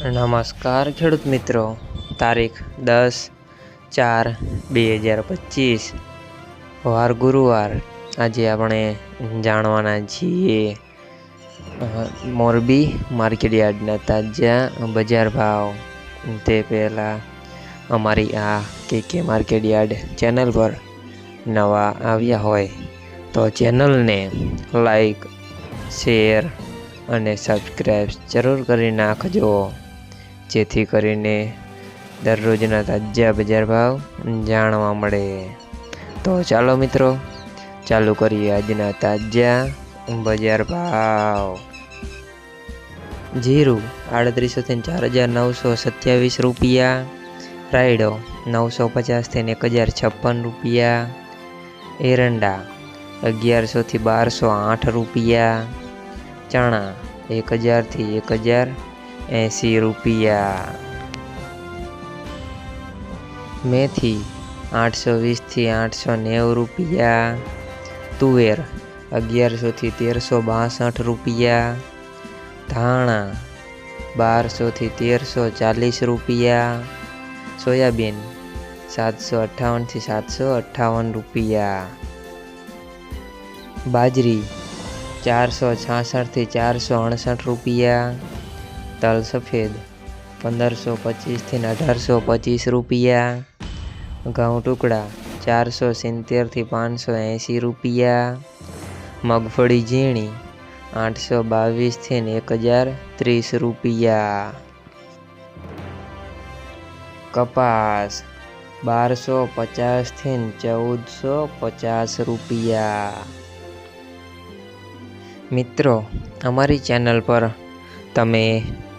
નમસ્કાર ખેડૂત મિત્રો. તારીખ દસ ચાર બે હજાર પચીસ. વાર ગુરુવાર. આજે આપણે જાણવાના છીએ મોરબી માર્કેટ યાર્ડના તાજા બજાર ભાવ. તે પહેલાં અમારી આ કે કે માર્કેટ યાર્ડ ચેનલ પર નવા આવ્યા હોય તો ચેનલને લાઈક, શેર અને સબસ્ક્રાઈબ જરૂર કરી નાખજો. જેથી કરીને દરરોજના તાજા બજાર ભાવ જાણવા મળે. તો ચાલો મિત્રો, ચાલુ કરીએ આજના તાજા બજાર ભાવ. જીરું આડત્રીસોથી ચાર હજાર નવસો સત્યાવીસ રૂપિયા. રાયડો નવસો પચાસથી એક હજાર છપ્પન રૂપિયા. એરંડા અગિયારસોથી બારસો આઠ રૂપિયા. ચણા એક હજારથી એક હજાર એંસી રૂપિયા. મેથી આઠસો વીસથી આઠસો નેવું રૂપિયા. તુવેર અગિયારસોથી તેરસો બાસઠ રૂપિયા. ધાણા બારસોથી તેરસો ચાલીસ રૂપિયા. સોયાબીન સાતસો અઠ્ઠાવનથી સાતસો અઠ્ઠાવન રૂપિયા. બાજરી ચારસો છાસઠથી ચારસો અડસઠ રૂપિયા. તલ સફેદ, પંદરસો પચીસથી અઢારસો પચીસ રૂપિયા. ઘઉં ટુકડા, ચારસો સિત્તેરથી પાંચસો એંસી રૂપિયા. મગફળી ઝીણી, આઠસો બાવીસથી એક હજાર ત્રીસ રૂપિયા. કપાસ, બારસો પચાસથી ચૌદસો પચાસ રૂપિયા. મિત્રો, અમારી ચેનલ પર તમે